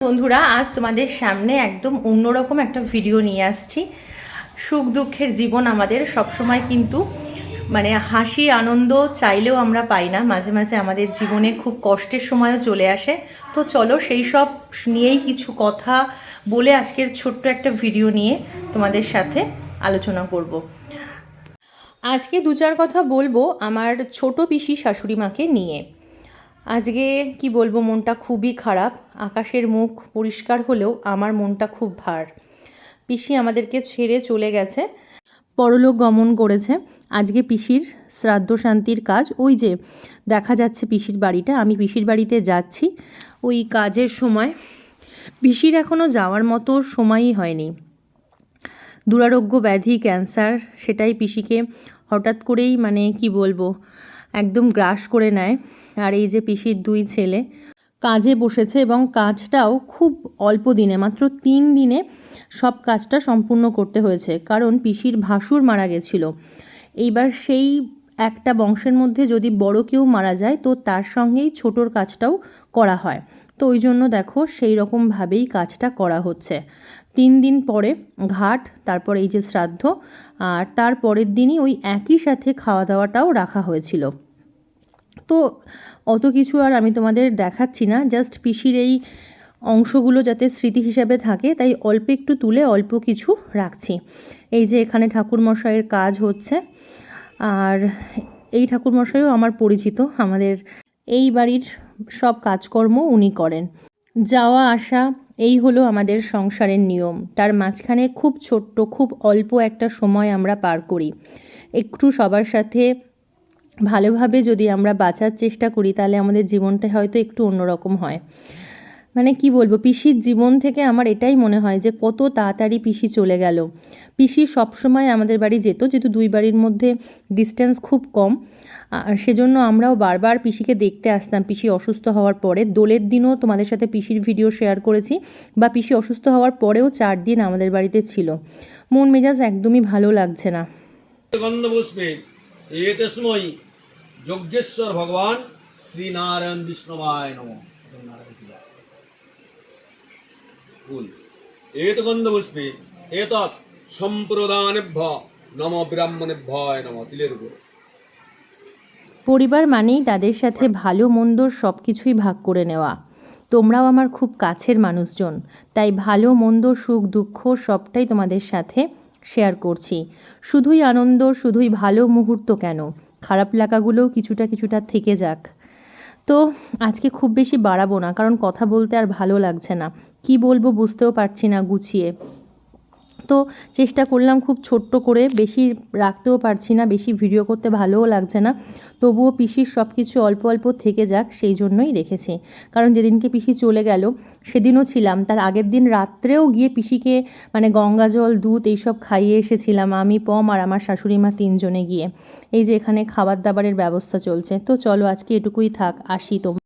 বন্ধুরা, আজ তোমাদের সামনে একদম অন্যরকম একটা ভিডিও নিয়ে আসছি। সুখ দুঃখের জীবন আমাদের সবসময় কিন্তু মানে হাসি, আনন্দ চাইলেও আমরা পাই না। মাঝে মাঝে আমাদের জীবনে খুব কষ্টের সময়ও চলে আসে। তো চলো সেই সব নিয়েই কিছু কথা বলে আজকের ছোট্ট একটা ভিডিও নিয়ে তোমাদের সাথে আলোচনা করব। আজকে দু চার কথা বলব আমার ছোট পিসি শাশুড়ি মাকে নিয়ে। আজকে কি বলব, মনটা খুবই খারাপ। আকাশের মুখ পরিষ্কার হলেও আমার মনটা খুব ভার। পিসি আমাদেরকে ছেড়ে চলে গেছে। পরলোক গমন করেছে। আজকে পিসির শ্রাদ্ধ শান্তির কাজ। ওই যে দেখা যাচ্ছে পিসির বাড়িটা। আমি পিসির বাড়িতে যাচ্ছি। ওই কাজের সময় পিসির এখনও যাওয়ার মতো সময়ই হয়নি। দুরারোগ্য ব্যাধি, ক্যান্সার, সেটাই পিসিকে হঠাৎ করেই মানে কি বলব একদম গ্রাস করে নেয়। আর এই যে পিসির দুই ছেলে কাজে বসেছে এবং কাজটাও খুব অল্প দিনে, মাত্র তিন দিনে সব কাজটা সম্পূর্ণ করতে হয়েছে। কারণ পিসির ভাসুর মারা গেছিল। এইবার সেই একটা বংশের মধ্যে যদি বড় কেউ মারা যায়, তো তার সঙ্গেই ছোটোর কাজটাও করা হয়। তো ওই জন্য দেখো সেই রকমভাবেই কাজটা করা হচ্ছে। তিন দিন পরে ঘাট, তারপর এই যে শ্রাদ্ধ, আর তার পরের দিনই ওই একই সাথে খাওয়া দাওয়াটাও রাখা হয়েছিল। তো অত কিছু আর আমি তোমাদের দেখাচ্ছি না, জাস্ট পিসির এই অংশগুলো যাতে স্মৃতি হিসাবে থাকে, তাই অল্প একটু তুলে অল্প কিছু রাখছি। এই যে এখানে ঠাকুরমশাইয়ের কাজ হচ্ছে, আর এই ঠাকুরমশাইও আমার পরিচিত, আমাদের এই বাড়ির সব কাজকর্ম উনি করেন। যাওয়া, আসা, এই হলো আমাদের সংসারের নিয়ম। তার মাঝখানে খুব ছোট্ট, খুব অল্প একটা সময় আমরা পার করি। একটু সবার সাথে ভালোভাবে যদি আমরা বাঁচার চেষ্টা করি, তাহলে আমাদের জীবনটা হয়তো একটু অন্যরকম হয়। মানে কি বলব, পিসির জীবন থেকে আমার এটাই মনে হয় যে কত তাড়াতাড়ি পিসি চলে গেল। পিসি সবসময় আমাদের বাড়ি যেত, যেহেতু দুই বাড়ির মধ্যে ডিস্টেন্স খুব কম। আর সেজন্য আমরাও বারবার পিসিকে দেখতে আসতাম। পিসি অসুস্থ হওয়ার পরে, দোলের দিনও তোমাদের সাথে পিসির ভিডিও শেয়ার করেছি বা পিসি অসুস্থ হওয়ার পরেও চার দিন আমাদের বাড়িতে ছিল। মন মেজাজ একদমই ভালো লাগছে না। যজ্ঞেশ্বর ভগবান শ্রীনারায়ণ বিষ্ণবায় নম। ফুল এত গন্ধপুষ্পে এতৎ সম্প্রদানেভ্য, নম ব্রাহ্মণেভ্যয় নম তিলের উপর। পরিবার মানেই তাদের সাথে ভালো মন্দ সব কিছুই ভাগ করে নেওয়া। তোমরাও আমার খুব কাছের মানুষজন, তাই ভালো, মন্দ, সুখ, দুঃখ সবটাই তোমাদের সাথে শেয়ার করছি। শুধুই আনন্দ, শুধুই ভালো মুহূর্ত কেন? খারাপ লাগাগুলোও কিছুটা কিছুটা থেকে যাক। তো আজকে খুব বেশি বাড়াবো না, কারণ কথা বলতে আর ভালো লাগছে না। কি বলব বুঝতেও পারছি না গুছিয়ে। তো চেষ্টা করলাম খুব ছোট্ট করে, বেশি রাখতেও পারছি না, বেশি ভিডিও করতে ভালোও লাগছে না। তবুও পিসির সব কিছু অল্প অল্প থেকে যাক, সেই জন্যই রেখেছি। কারণ যেদিনকে পিসি চলে গেল, সেদিনও ছিলাম। তার আগের দিন রাত্রেও গিয়ে পিসিকে মানে গঙ্গা জল, দুধ এইসব খাইয়ে এসেছিলাম আমি, পম আর আমার শাশুড়ি মা তিনজনে গিয়ে। এই যে এখানে খাবার দাবারের ব্যবস্থা চলছে। তো চলো আজকে এটুকুই থাক, আসি তোমরা